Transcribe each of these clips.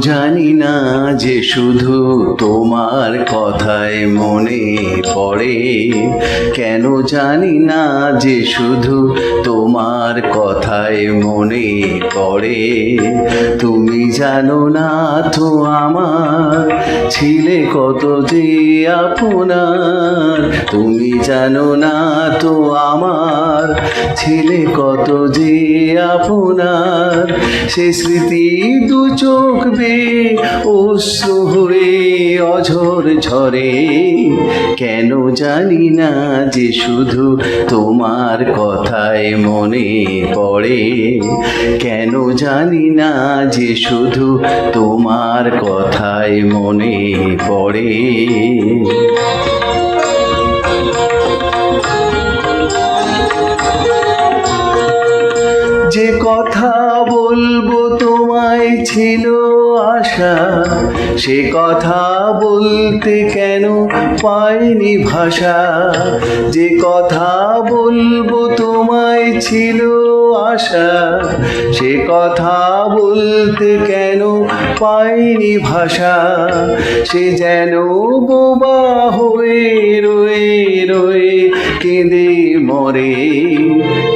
জানি না। যে শুধু তোমার কথায় মনে পড়ে, কেন জানি না যে শুধু তোমার কথায় মনে পড়ে। তুমি জানো না তো আমার ছিলে কত যে আপনার, তুমি জানো না তো আমার ছিলে কত যে আপনার। সে স্মৃতি দু চোখ বে অশ্রু অঝর ঝরে, কেন জানি না যে শুধু তোমার কথায় মনে পড়ে। কেন জানি না যে শুধু তোমার কথায় মনে পড়ে। যে কথা বলব তোমায় ছিল আশা, সে কথা বলতে কেন পাইনি ভাষা? যে কথা বলব তোমায় ছিল আশা সে কথা বলতে কেন পাইনি ভাষা? সে যেন বোবা হয়ে রয়ে রয়ে কেঁদে মরে।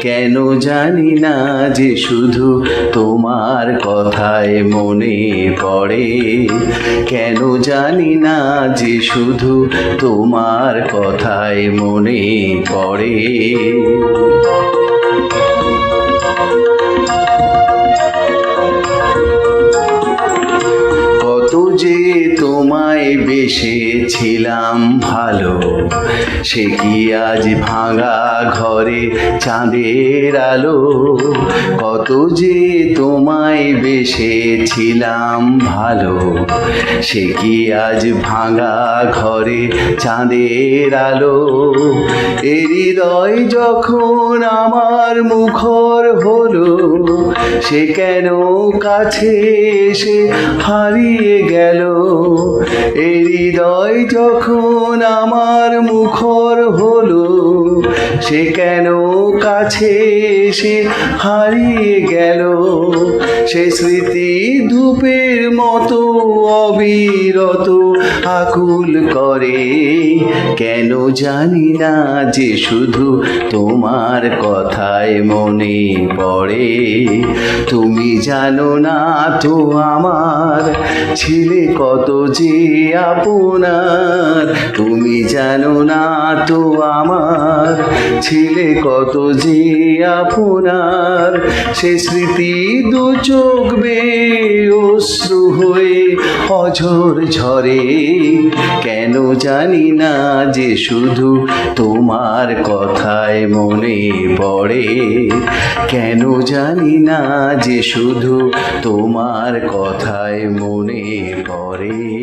কেন জানি না যে শুধু তোমার কথায় মনে পড়ে। কেন জানি না যে শুধু তোমার কথায় মনে পড়ে। বেসেছিলাম ভালো। সে কি আজ ভাঙা ঘরে চাঁদের আলো? কত যে তোমায় বেসেছিলাম ভালো। সে কি আজ ভাঙা ঘরে চাঁদের আলো? এ হৃদয় যখন আমার মুখর হলো, সে কেন কাছে এসে হারিয়ে গেল? এই হৃদয় যখন আমার মুখর হলো সে কেন কাছে এসে হারিয়ে গেল। সে স্মৃতি ধূপের মতো অবিরত আকুল করে। কেন জানি না যে শুধু তোমার কথায় মনে পড়ে। তুমি জানো না তো আমার ছিলে কত যে আপনার। তুমি জানো না তো আমার ছিলে কত যে আপনার সে স্মৃতি দু চোখ অশ্রু হয়ে অঝর ঝরে। কেন জানি না যে শুধু তোমার কথায় মনে পড়ে। কেন জানি না যে শুধু তোমার কথায় মনে পড়ে।